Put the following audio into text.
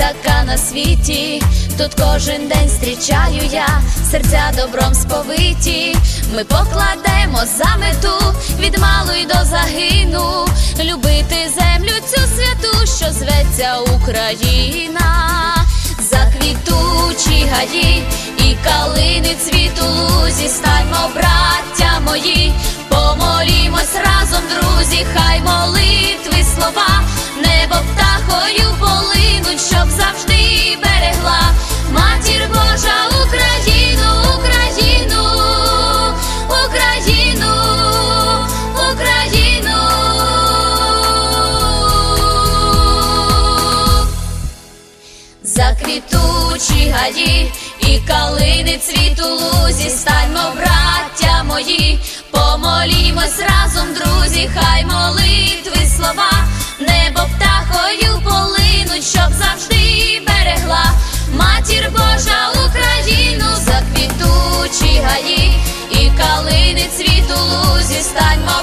така на світі. Тут кожен день зустрічаю я, серця добром сповиті. Ми покладемо за мету від малу й до загину, любити землю цю святу, що зветься Україна, заквітучі гаї і калини цвіту лузі, станьмо, браття мої, помолімось разом, друзі, хай молитви слова, небо щоб завжди берегла матір Божа Україну, Україну, Україну, Україну. Заквітучі гаї і калини цвіту лузі, станьмо, браття мої, помолімось разом, друзі, хай молитви слова, небо цвіту